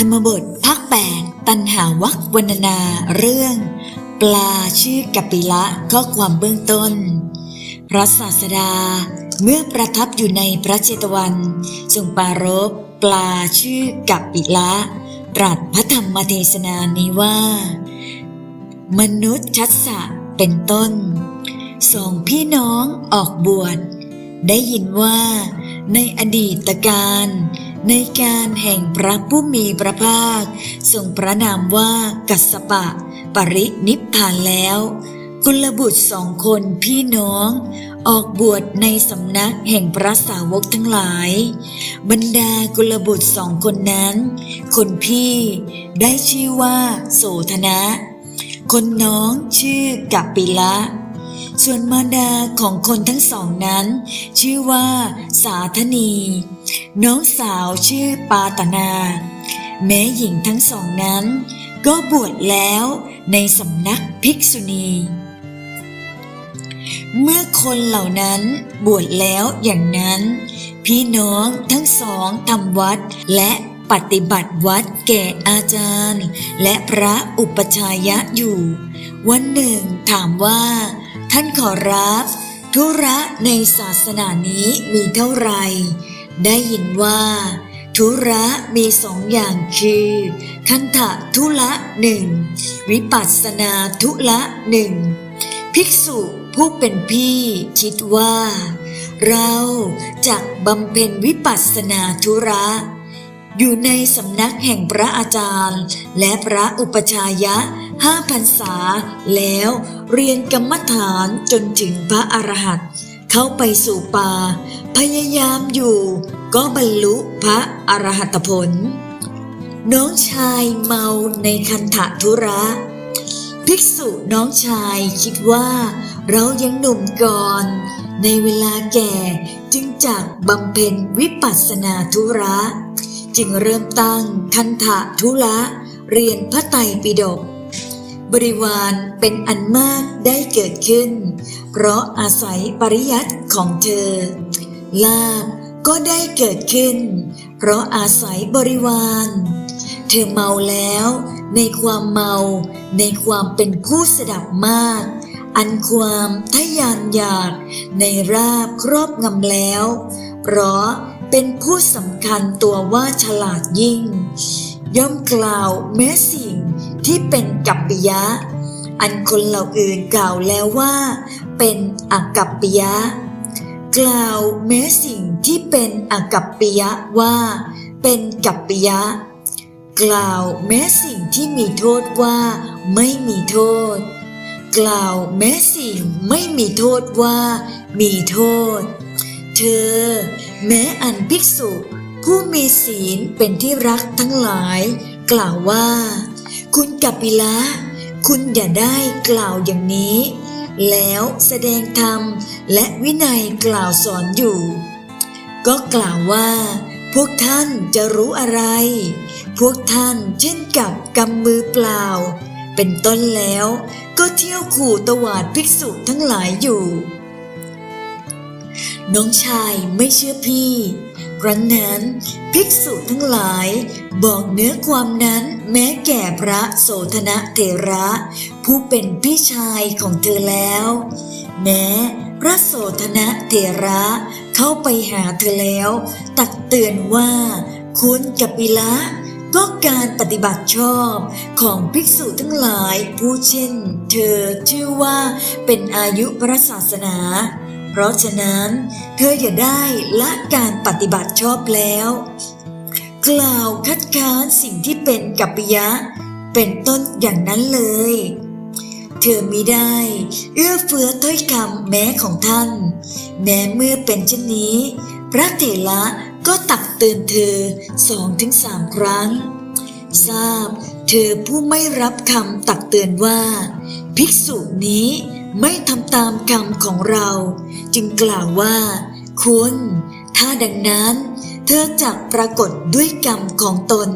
ธรรมบทภาคแปดตันหาวักวรรณนาเรื่อง ปลาชื่อกัปปิละข้อความเบื้องต้น พระศาสดาเมื่อประทับอยู่ในพระเจตวันทรงปรารบปลาชื่อกัปปิละตรัสพระธรรมเทศนานี้ว่า มนุษย์ชัดสะเป็นต้นสองพี่น้องออกบวชได้ยินว่าในอดีตการ ในการแห่งพระผู้มีพระภาค ทรงพระนามว่ากัสปะ ปรินิพพานแล้วกุลบุตรสองคนพี่น้อง ออกบวชในสำนักแห่งพระสาวกทั้งหลาย บรรดากุลบุตรสองคนนั้น คนพี่ได้ชื่อว่าโสธนะ คนน้องชื่อกัปปิละส่วนมารดาของคนทั้งสองนั้น ชื่อว่าสาธนี น้องสาวชื่อปาตนา แม้หญิงทั้งสองนั้น ก็บวชแล้วในสำนักภิกษุณี เมื่อคนเหล่านั้นบวชแล้วอย่างนั้น พี่น้องทั้งสองทำวัดและปฏิบัติวัดแก่อาจารย์ และพระอุปชายะอยู่ วันหนึ่งถามว่า ท่านขอรับ ธุระในศาสนานี้มีเท่าไหร่ ได้ยินว่าธุระมีสองอย่างคือ คันธะทุละหนึ่งวิปัสสนาทุละหนึ่งภิกษุผู้เป็นพี่คิดว่า เราจะบำเพ็ญวิปัสสนาธุระ อยู่ในสำนักแห่งพระอาจารย์ และพระอุปชายะห้าพรรษา แล้วเรียนกรรมฐานจนถึงพระอรหันต์เข้าไปสู่ป่า พยายามอยู่ ก็บรรลุพระอรหัตผล น้องชายเมาในคันธทุระ ภิกษุน้องชายคิดว่า เรายังหนุ่มก่อน ในเวลาแก่จึงจากบำเพ็ญวิปัสสนาธุระ จึงเริ่มตั้งคันธะทุระเรียนพระไตรปิฎกบริวารเป็นอันมากได้เกิดขึ้น เพราะอาศัยปริยัติของเธอ ลาบก็ได้เกิดขึ้น เพราะอาศัยบริวาร เธอเมาแล้วในความเมาในความเป็นผู้สดับมาก อันความทยานอยากในราบครอบงำแล้ว เพราะเป็นผู้สำคัญตัวว่าฉลาดยิ่ง ย่อมกล่าวแม้สิ่งที่เป็นกัปปิยะ อันคนเหล่าอื่นกล่าวแล้วว่า เป็นอกัปปิยะ กล่าวแม้สิ่งที่เป็นอกัปปิยะว่า เป็นกัปปิยะ กล่าวแม้สิ่งที่มีโทษว่า ไม่มีโทษ กล่าวแม้สิ่งไม่มีโทษว่า มีโทษ เธอ แม้อันภิกษุ ผู้มีศีลเป็นที่รักทั้งหลาย กล่าวว่า คุณกัปปิละคุณอย่าได้กล่าวอย่างนี้ แล้วแสดงธรรมและวินัยกล่าวสอนอยู่ ก็กล่าวว่า พวกท่านจะรู้อะไร พวกท่านเช่นกับกำมือเปล่า เป็นต้นแล้วก็เที่ยวขู่ตวาดภิกษุทั้งหลายอยู่ น้องชายไม่เชื่อพี่ครั้งนั้นภิกษุทั้งหลายบอกเนื้อความนั้นแม้แก่พระโสธนะเถระ ผู้เป็นพี่ชายของเธอแล้ว แม้พระโสธนะเถระเข้าไปหาเธอแล้ว ตักเตือนว่าคุณกัปปิละก็การปฏิบัติชอบของภิกษุทั้งหลายผู้เช่น เธอชื่อว่าเป็นอายุพระศาสนา เพราะฉะนั้นเธออย่าได้ละการปฏิบัติชอบแล้ว กล่าวคัดค้านสิ่งที่เป็นกัปปิยะ เป็นต้นอย่างนั้นเลย เธอมิได้เอื้อเฟื้อถ้อยคำแม้ของท่าน แม้เมื่อเป็นเช่นนี้ พระเถระก็ตักเตือนเธอสองถึงสามครั้ง ทราบเธอผู้ไม่รับคำตักเตือนว่า ภิกษุนี้ไม่ทำตามคำของเรา จึงกล่าวว่า คุณ ถ้าดังนั้น เธอจักปรากฏด้วยกรรมของตน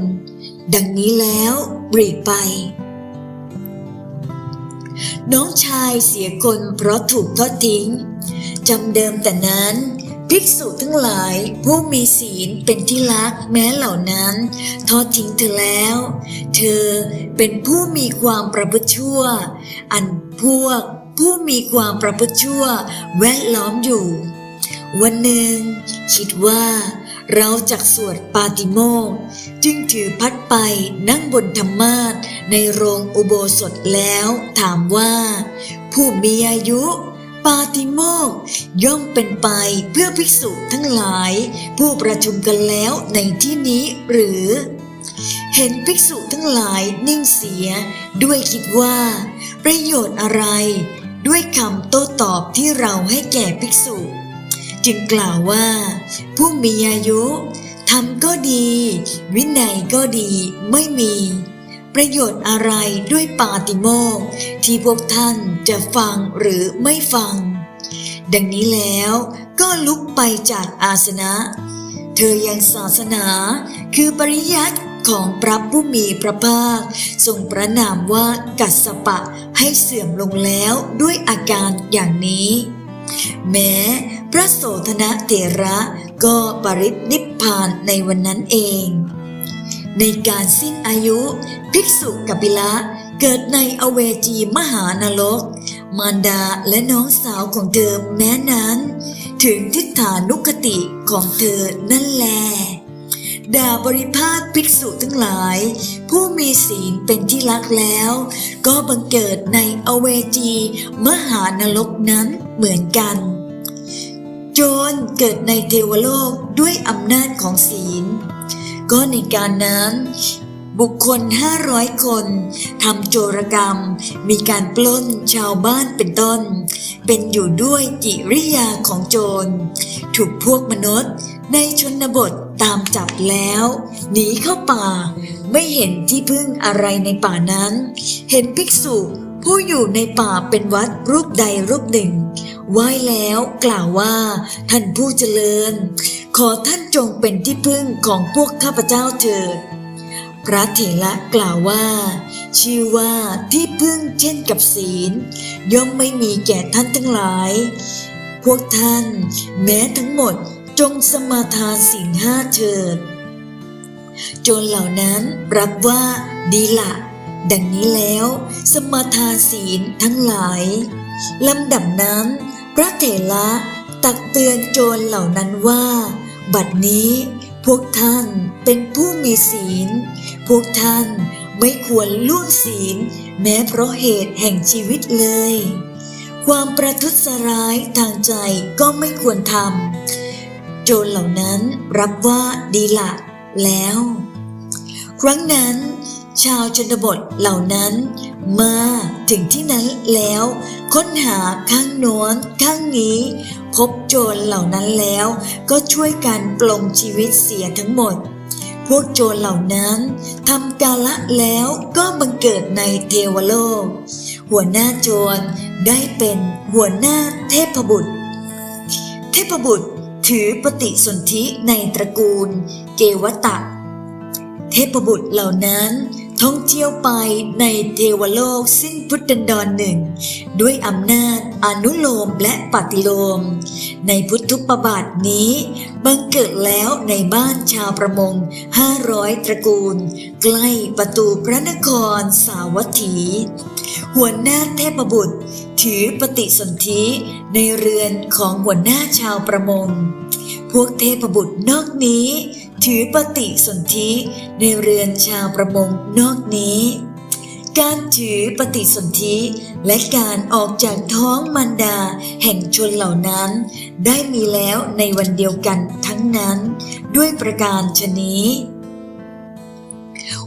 ดังนี้แล้วปรีไป น้องชายเสียคนเพราะถูกทอดทิ้งจำเดิมแต่นั้นภิกษุทั้งหลายผู้มีศีลเป็นที่รักแม้เหล่านั้นทอดทิ้งเธอแล้ว เธอเป็นผู้มีความประพฤติชั่ว อันพวกผู้มีความประพฤติชั่วแวดล้อมอยู่ วันหนึ่งคิดว่า เราจักสวดปาติโมกจึงถือพัดไปนั่งบนธรรมาสในโรงอุโบสถแล้วถามว่า ผู้มีอายุปาติโมกย่อมเป็นไปเพื่อภิกษุทั้งหลาย ผู้ประชุมกันแล้วในที่นี้หรือ เห็นภิกษุทั้งหลายนิ่งเสีย ด้วยคิดว่า ประโยชน์อะไร ด้วยคำโต้ตอบที่เราให้แก่ภิกษุ จึงกล่าวว่า ผู้มีอายุทำก็ดี วินัยก็ดีไม่มี ประโยชน์อะไรด้วยปาติโมกข์ที่พวกท่านจะฟังหรือไม่ฟัง ดังนี้แล้วก็ลุกไปจากอาสนะ เธอยังศาสนาคือปริยัติของพระผู้มีพระภาคทรงประนามว่ากัสสปะให้เสื่อมลงแล้วด้วยอาการอย่างนี้ แม้พระโสธนะเถระก็ปรินิพพานในวันนั้นเอง ในการสิ้นอายุ ภิกษุกัปิละเกิดในอเวจีมหานรก มารดาและน้องสาวของเธอแม้นั้น ถึงทิฏฐานุคติของเธอนั่นแหละ ด่าบริพาทภิกษุทั้งหลาย ผู้มีศีลเป็นที่รักแล้ว ก็บังเกิดในอเวจีมหานรกนั้นเหมือนกัน โจรเกิดในเทวโลกด้วยอำนาจของศีล ก็ในการนั้นบุคคลห้าร้อยคนทำโจรกรรม มีการปล้นชาวบ้านเป็นต้น เป็นอยู่ด้วยกิริยาของโจร ถูกพวกมนุษย์ ในชนบทตามจับแล้ว หนีเข้าป่า ไม่เห็นที่พึ่งอะไรในป่านั้น เห็นภิกษุผู้อยู่ในป่าเป็นวัดรูปใดรูปหนึ่งไหว้แล้วกล่าวว่า ท่านผู้เจริญ ขอท่านจงเป็นที่พึ่งของพวกข้าพเจ้าเถิดพระเถระกล่าวว่า ชื่อว่าที่พึ่งเช่นกับศีล ย่อมไม่มีแก่ท่านทั้งหลาย พวกท่าน แม้ทั้งหมด จงสมาทานศีลห้าเถิดโจรเหล่านั้นรับว่าดีละดังนี้แล้ว สมาทานศีลทั้งหลายลำดับนั้น พระเถระตักเตือนโจรเหล่านั้นว่า บัดนี้พวกท่านเป็นผู้มีศีล พวกท่านไม่ควรล่วงศีล แม้เพราะเหตุแห่งชีวิตเลย ความประทุษร้ายทางใจก็ไม่ควรทำ โจรเหล่านั้นรับว่าดีละแล้ว ครั้งนั้นชาวชนบทเหล่านั้นมาถึงที่นั้นแล้ว ค้นหาข้างโน้นข้างนี้ พบโจรเหล่านั้นแล้ว ก็ช่วยกันปลงชีวิตเสียทั้งหมด พวกโจรเหล่านั้นทำกาละแล้วก็บังเกิดในเทวโลก หัวหน้าโจรได้เป็นหัวหน้าเทพบุตร เทพบุตร ถือปฏิสนธิในตระกูลเกวตะ เทพบุตรเหล่านั้นท่องเที่ยวไปในเทวโลกสิ้นพุทธันดรหนึ่ง ด้วยอำนาจอนุโลมและปฏิโลม ในพุทธุปบาทนี้บังเกิดแล้วในบ้านชาวประมงห้าร้อยตระกูล ใกล้ประตูพระนครสาวัตถี หัวหน้าเทพบุตร ถือปฏิสนธิในเรือนของหัวหน้าชาวประมง พวกเทพบุตรนอกนี้ ถือปฏิสนธิในเรือนชาวประมงนอกนี้ การถือปฏิสนธิและการออกจากท้องมารดาแห่งชนเหล่านั้น ได้มีแล้วในวันเดียวกันทั้งนั้น ด้วยประการชนี้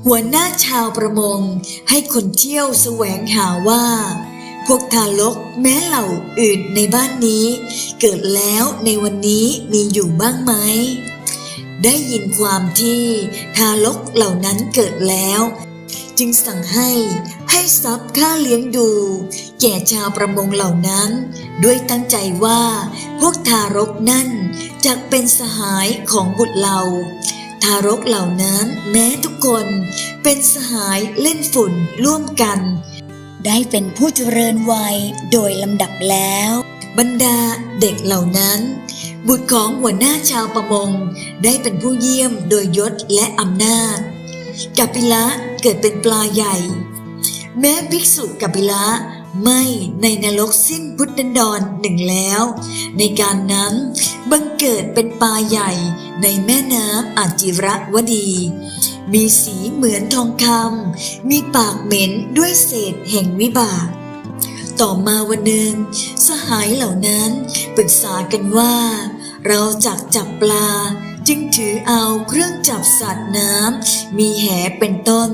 หัวหน้าชาวประมงให้คนเที่ยวแสวงหาว่า พวกทารกแม้เหล่าอื่นในบ้านนี้ เกิดแล้วในวันนี้มีอยู่บ้างไหม ได้ยินความที่ทารกเหล่านั้นเกิดแล้ว จึงสั่งให้ให้ทรัพย์ค่าเลี้ยงดู แก่ชาวประมงเหล่านั้น ด้วยตั้งใจว่าพวกทารกนั่นจะเป็นสหายของบุตรเรา ทารกเหล่านั้นแม้ทุกคนเป็นสหายเล่นฝุ่นร่วมกัน ได้เป็นผู้เจริญวัยโดยลำดับแล้ว บรรดาเด็กเหล่านั้น บุตรของหัวหน้าชาวประมงได้เป็นผู้เยี่ยมโดยยศและอำนาจกัปปิละเกิดเป็นปลาใหญ่ แม้ภิกษุกัปปิละ ไม่ในนรกสิ้นพุทธันดรหนึ่งแล้ว ในการนั้นบังเกิดเป็นปลาใหญ่ในแม่น้ำอาจิระวดี มีสีเหมือนทองคำมีปากเหม็นด้วยเศษแห่งวิบาก ต่อมาวันหนึ่ง สหายเหล่านั้นปรึกษากันว่า เราจักจับปลาจึงถือเอาเครื่องจับสัตว์น้ำมีแหเป็นต้น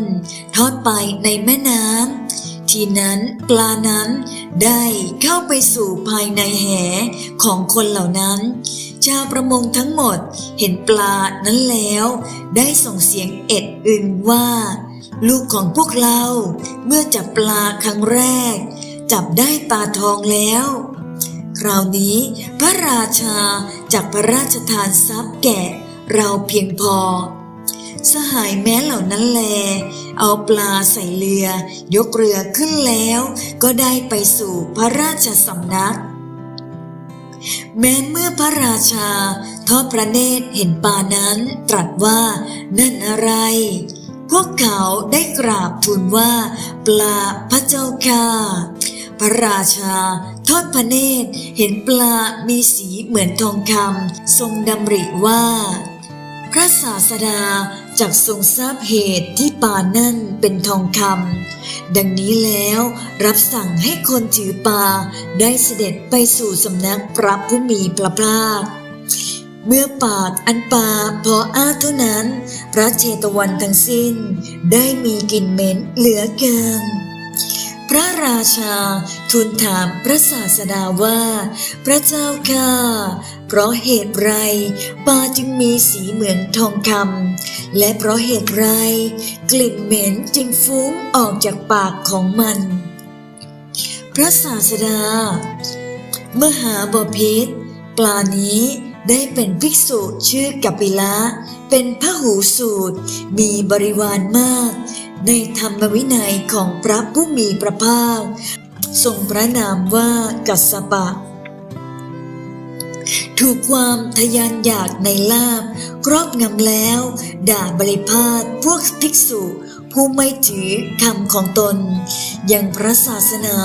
ทอดไปในแม่น้ำ ทีนั้นปลานั้นได้เข้าไปสู่ภายในแหของคนเหล่านั้น ชาวประมงทั้งหมดเห็นปลานั้นแล้ว ได้ส่งเสียงเอ็ดอึงว่า ลูกของพวกเราเมื่อจับปลาครั้งแรก จับได้ปลาทองแล้ว คราวนี้พระราชาจากพระราชทานทรัพย์แก่เราเพียงพอ สหายแม้เหล่านั้นแล เอาปลาใส่เรือ ยกเรือขึ้นแล้ว ก็ได้ไปสู่พระราชสำนัก แม้เมื่อพระราชา ทอดพระเนตรเห็นปลานั้นตรัสว่า นั่นอะไร พวกเขาได้กราบทูลว่า ปลาพระเจ้าค่ะพระราชา ทอดพระเนตรเห็นปลามีสีเหมือนทองคำทรงดำริว่า พระศาสดา จากทรงทราบเหตุที่ป่านั่นเป็นทองคำดังนี้แล้วรับสั่งให้คนถือปลาได้เสด็จไปสู่สำนักพระผู้มีพระภาคเมื่อปาดอันปาพออ้าเท่านั้น พระเชตวันทั้งสิ้น ได้มีกลิ่นเหม็นเหลือเกิน พระราชาทูลถามพระศาสดาว่า พระเจ้าค่ะเพราะเหตุไรปลาจึงมีสีเหมือนทองคำและเพราะเหตุไรกลิ่นเหม็นจึงฟุ้งออกจากปากของมัน พระศาสดามหาบพิษปลานี้ได้เป็นภิกษุชื่อกัปปิละ เป็นพระหูสูตร มีบริวารมาก ในธรรมวินัยของพระผู้มีพระภาค ทรงพระนามว่ากัสสปะ ถูกความทะยานอยากในลาบครอบงำแล้ว ด่าบริพาทพวกภิกษุผู้ไม่ถือคำของตนยังพระศาสนา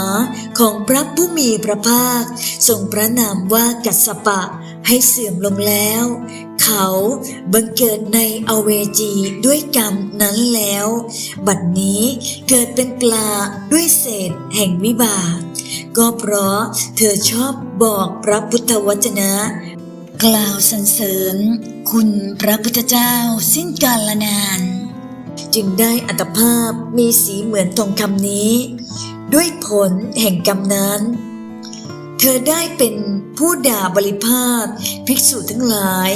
ของพระผู้มีพระภาค ทรงพระนามว่ากัสสปะ ให้เสื่อมลงแล้ว เขาบังเกิดในอเวจีด้วยกรรมนั้นแล้ว บัดนี้เกิดเป็นปลาด้วยเศษแห่งวิบากก็เพราะเธอชอบบอกพระพุทธวจนะ กล่าวสรรเสริญ คุณพระพุทธเจ้าสิ้นกาลนาน จึงได้อัตภาพมีสีเหมือนทองคำนี้ ด้วยผลแห่งกรรมนั้น เธอได้เป็น ผู้ด่าบริพาทภิกษุทั้งหลาย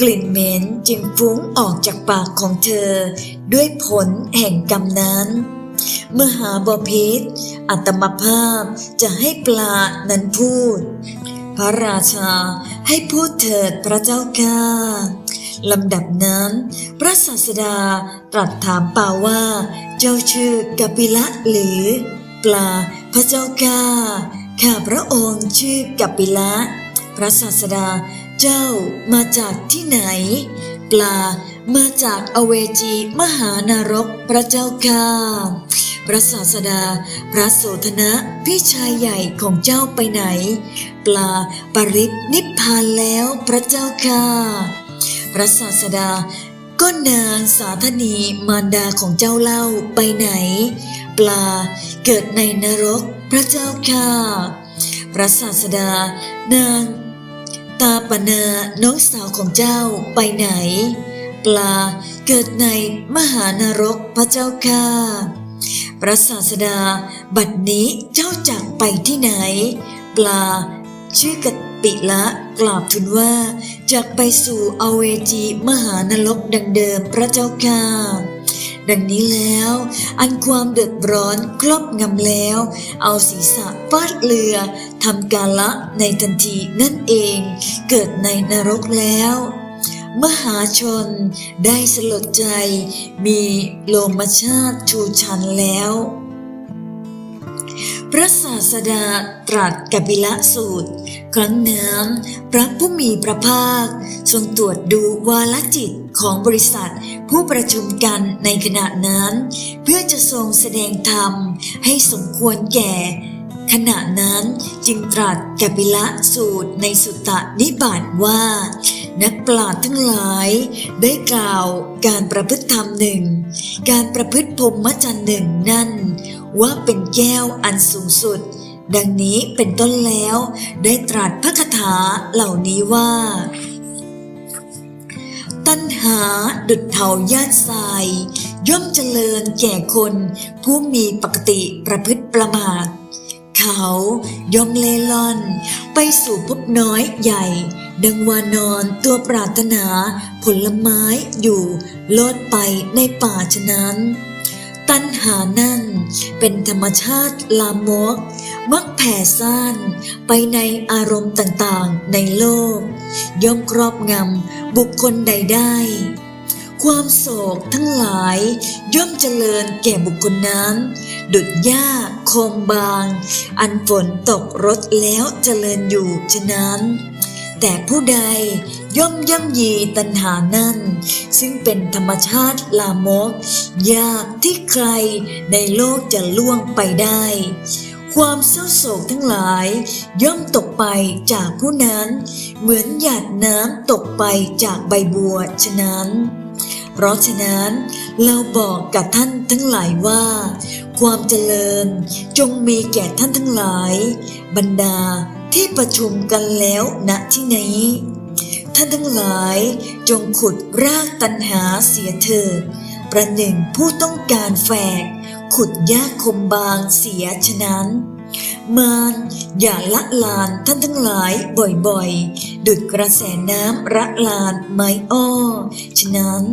กลิ่นเหม็นจึงฟุ้งออกจากปากของเธอ ด้วยผลแห่งกรรมนั้นมหาบพิษอัตมภาพจะให้ปลานั้นพูด พระราชาให้พูดเถิดพระเจ้าค่ะลำดับนั้น พระศาสดาตรัสถามปาว่า เจ้าชื่อกปิละหรือ ปลาพระเจ้าค่ะ ข้าพระองค์ชื่อกัปปิละ พระศาสดา เจ้ามาจากที่ไหน ปลามาจากอเวจีมหานรกพระเจ้าค่ะพระศาสดา พระโสธนะพี่ชายใหญ่ของเจ้าไปไหน ปลาปริตนิพพานแล้วพระเจ้าค่ะพระศาสดา ก็นางสาธนีมารดาของเจ้าเล่าไปไหน ปลาเกิดในนรก พระเจ้าค่ะ พระศาสดานางตาปนาน้องสาวของเจ้าไปไหน ปลาเกิดในมหานรกพระเจ้าค่ะ พระศาสดา บัดนี้เจ้าจากไปที่ไหน ปลาชื่อกปิละกราบทูลว่าจากไปสู่อเวจีมหานรกดังเดิมพระเจ้าค่ะ ดังนี้แล้ว อันความเดือดร้อนครอบงำแล้ว เอาศีรษะฟาดเรือทำกาละในทันทีนั่นเอง เกิดในนรกแล้ว มหาชนได้สลดใจ มีโลมชาติชูชันแล้ว พระศาสดาตรัสกับิละสูตร ครั้งนั้นพระผู้มีพระภาค ทรงตรวจดูวาลจิตของบริษัทผู้ประชุมกันในขณะนั้น เพื่อจะทรงแสดงธรรมให้สมควรแก่ ขณะนั้นจึงตรัสกับบิละสูตรในสุตตนิบาตว่า นักปราชญ์ทั้งหลาย ได้กล่าวการประพฤติธรรมหนึ่ง การประพฤติพรหมจรรย์หนึ่งนั่น ว่าเป็นแก้วอันสูงสุด ดังนี้เป็นต้นแล้ว ได้ตรัสพระคาถาเหล่านี้ว่า ตัณหาดุดเถาญาติทราย ย่อมเจริญแก่คนผู้มีปกติประพฤติประมาทเขาย่อมเล่ล่อน ไปสู่ภพน้อยใหญ่ ดังวานอนตัวปรารถนาผลไม้อยู่โลดไปในป่าฉะนั้น ตัณหานั่นเป็นธรรมชาติลามก มักแผ่ซ่านไปในอารมณ์ต่างๆในโลก ย่อมครอบงำบุคคลใดได้ ความโศกทั้งหลายย่อมเจริญแก่บุคคลนั้น ดุดหญ้าโคมบาง อันฝนตกรดแล้วเจริญอยู่ฉะนั้น แต่ผู้ใด ย่อมย่ำยีตัณหานั่น ซึ่งเป็นธรรมชาติลามก ยากที่ใครในโลกจะล่วงไปได้ ความเศร้าโศกทั้งหลาย ย่อมตกไปจากผู้นั้น เหมือนหยาดน้ำตกไปจากใบบัวฉะนั้น เพราะฉะนั้นเราบอกกับท่านทั้งหลายว่า ความเจริญจงมีแก่ท่านทั้งหลาย บรรดาที่ประชุมกันแล้วณที่นี้ ท่านทั้งหลายจงขุดรากตันหาเสียเถิดประหนึ่งผู้ต้องการแฝก ขุดหญ้าคมบางเสียฉะนั้น มารอย่าละลานท่านทั้งหลายบ่อยๆ ดุดกระแสน้ำระลานไม้อ้อ ฉะนั้น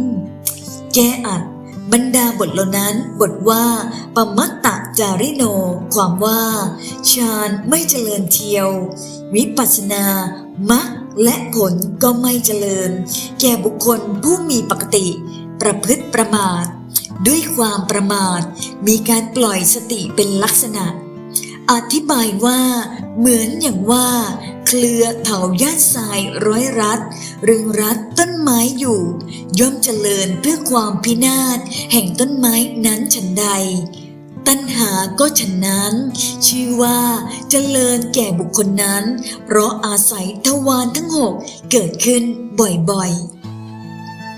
แก้อัดบรรดาบทเหล่านั้นบทว่าปมัตตจาริโน ความว่าฌานไม่เจริญเทียว วิปัสสนามัก และผลก็ไม่เจริญ แก่บุคคลผู้มีปกติ ประพฤติประมาท ด้วยความประมาท มีการปล่อยสติเป็นลักษณะ อธิบายว่า เหมือนอย่างว่า เครือเถาย่านทรายร้อยรัดรึงรัดต้นไม้อยู่ ย่อมเจริญเพื่อความพินาศแห่งต้นไม้นั้นฉันใด ตัณหาก็ฉันนั้น ชื่อว่าเจริญแก่บุคคลนั้น เพราะอาศัยทวารทั้งหกเกิดขึ้นบ่อย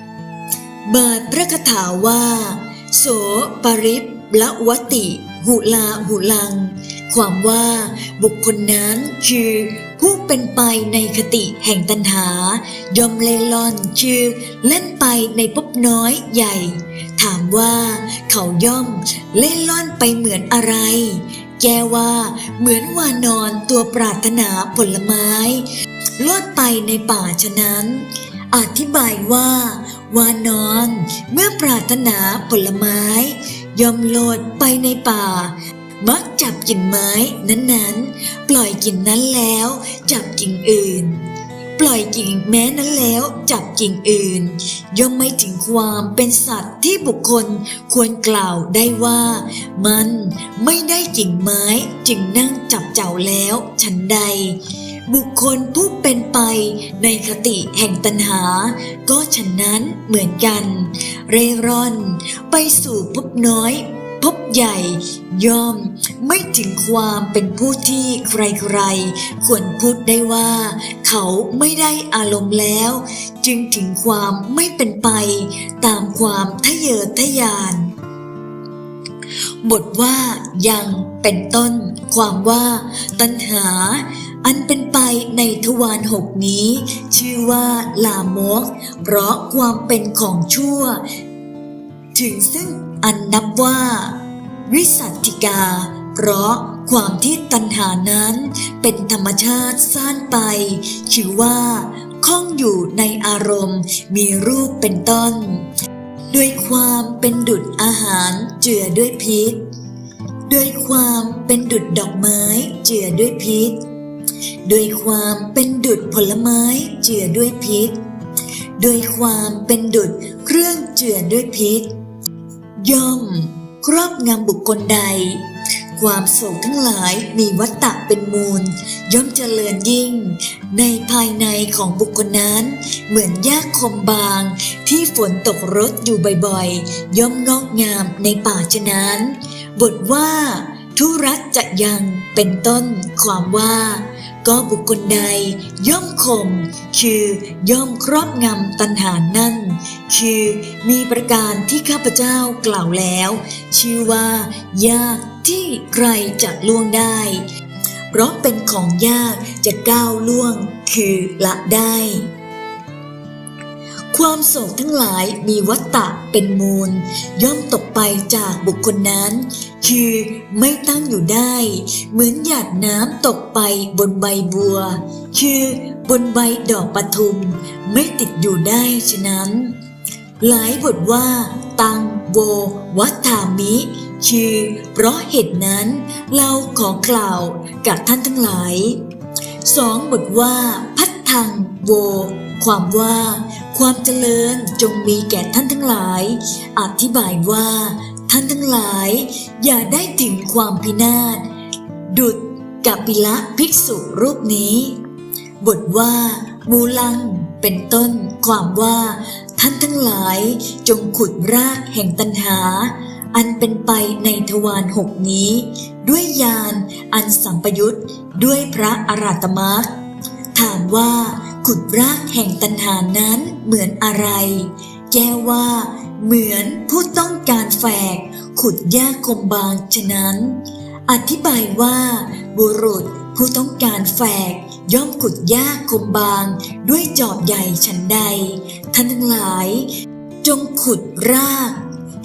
ๆ บาทพระคาถาว่า โสปริปละวติ หุลาหุลัง ความว่าบุคคลนั้นคือผู้เป็นไปในคติแห่งตัณหาย่อมเล่ล่อนคือเล่นไปในภพน้อยใหญ่ ถามว่าเขาย่อมเล่นล่อนไปเหมือนอะไร แกว่าเหมือนวานอนตัวปรารถนาผลไม้ ลอดไปในป่าฉะนั้น อธิบายว่า วานอนเมื่อปรารถนาผลไม้ ย่อมโลดไปในป่า มักจับกิ่งไม้นั้นๆ ปล่อยกิ่งนั้นแล้ว จับกิ่งอื่น ปล่อยกิ่งแม้นั้นแล้วจับกิ่งอื่น ย่อมไม่ถึงความเป็นสัตว์ที่บุคคลควรกล่าวได้ว่า มันไม่ได้กิ่งไม้จึงนั่งจับเจ้าแล้วฉันใด บุคคลผู้เป็นไปในคติแห่งตัณหา ก็ฉะนั้นเหมือนกัน เร่ร่อนไปสู่ภพน้อย พบใหญ่ย่อมไม่ถึงความเป็นผู้ที่ใครๆ ควรพูดได้ว่า เขาไม่ได้อารมณ์แล้ว จึงถึงความไม่เป็นไป ตามความทะเยอทะยานบทว่ายังเป็นต้น ความว่าตัณหา อันเป็นไปในทวารหกนี้ ชื่อว่าลามก เพราะความเป็นของชั่ว ถึงซึ่งอันนับว่า วิสัตติกา เพราะความที่ตัณหานั้นเป็นธรรมชาติซ่านไปชื่อว่าข้องอยู่ในอารมณ์มีรูปเป็นต้น ด้วยความเป็นดุจอาหารเจือด้วยพิษ ด้วยความเป็นดุจดอกไม้เจือด้วยพิษ ด้วยความเป็นดุจผลไม้เจือด้วยพิษ ด้วยความเป็นดุจเครื่องเจือด้วยพิษ ย่อม ครอบงำบุคคลใด ความโศกทั้งหลายมีวัตตะเป็นมูล ย่อมเจริญยิ่ง ในภายในของบุคคลนั้น เหมือนหญ้าคมบาง ที่ฝนตกรดอยู่บ่อยๆ ย่อมงอกงามในป่าฉะนั้น บทว่า ทุรัตจะยังเป็นต้นความว่า ก็บุคคลใดย่อมข่มคือย่อมครอบงำตัณหานั่น คือมีประการที่ข้าพเจ้ากล่าวแล้ว ชื่อว่ายากที่ใครจะล่วงได้ เพราะเป็นของยากจะก้าวล่วงคือละได้ ความโศกทั้งหลายมีวัตตะเป็นมูล ย่อมตกไปจากบุคคลนั้น คือไม่ตั้งอยู่ได้ เหมือนหยาดน้ำตกไปบนใบบัว คือบนใบดอกปทุม ไม่ติดอยู่ได้ฉะนั้น หลายบทว่า ตังโว วัฏามิคือเพราะเหตุนั้น เราขอกล่าวกับท่านทั้งหลายสองบทว่า พัฒทังโว ความว่า ความเจริญจงมีแก่ท่านทั้งหลาย อธิบายว่า ท่านทั้งหลาย อย่าได้ถึงความพินาศ ดุดกับปิละภิกษุรูปนี้ บทว่ามูลัง เป็นต้นความว่า ท่านทั้งหลายจงขุดรากแห่งตัณหา อันเป็นไปในทวารหกนี้ ด้วยญาณอันสัมปยุตด้วยพระอรัตมักถามว่า ขุดรากแห่งตัณหานั้นเหมือนอะไร แก้ว่า เหมือนผู้ต้องการแฝก ขุดหญ้าคมบางฉะนั้น อธิบายว่า บุรุษผู้ต้องการแฝก ย่อมขุดหญ้าคมบาง ด้วยจอบใหญ่ฉันใด ท่านทั้งหลาย จงขุดราก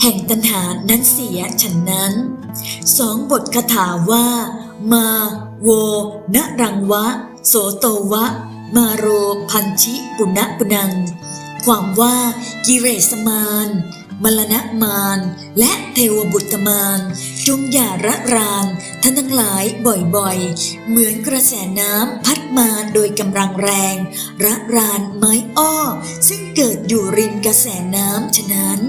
แห่งตัณหานั้นเสียฉันนั้นสองบทคาถาว่า มา โว นรังวะ โสโตวะ มาโรพันชิปุณะปุนัง ความว่ากิเลสมานมรณะมาน และเทวบุตรมาน จงอย่าระรานท่านทั้งหลายบ่อยๆ เหมือนกระแสน้ำพัดมาโดยกำลังแรง ระรานไม้อ้อ ซึ่งเกิดอยู่ริมกระแสน้ำฉะนั้น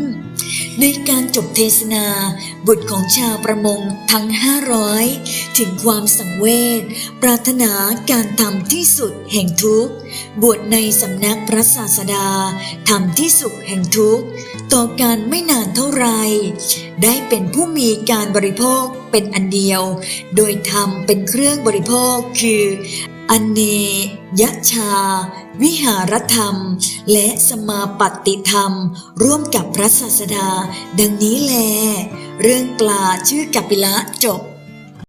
ในการจบเทศนา บุตรของชาวประมงทั้ง 500 ถึงความสังเวชปรารถนาการทำที่สุดแห่งทุกข์ บวชในสำนักพระศาสดาทำที่สุดแห่งทุกข์ ต่อการไม่นานเท่าไร ได้เป็นผู้มีการบริโภคเป็นอันเดียว โดยทำเป็นเครื่องบริโภคคือ อเนยชา วิหารธรรม และสมาปัติธรรม ร่วมกับพระศาสดา ดังนี้แล เรื่องปลาชื่อกัปิละจบ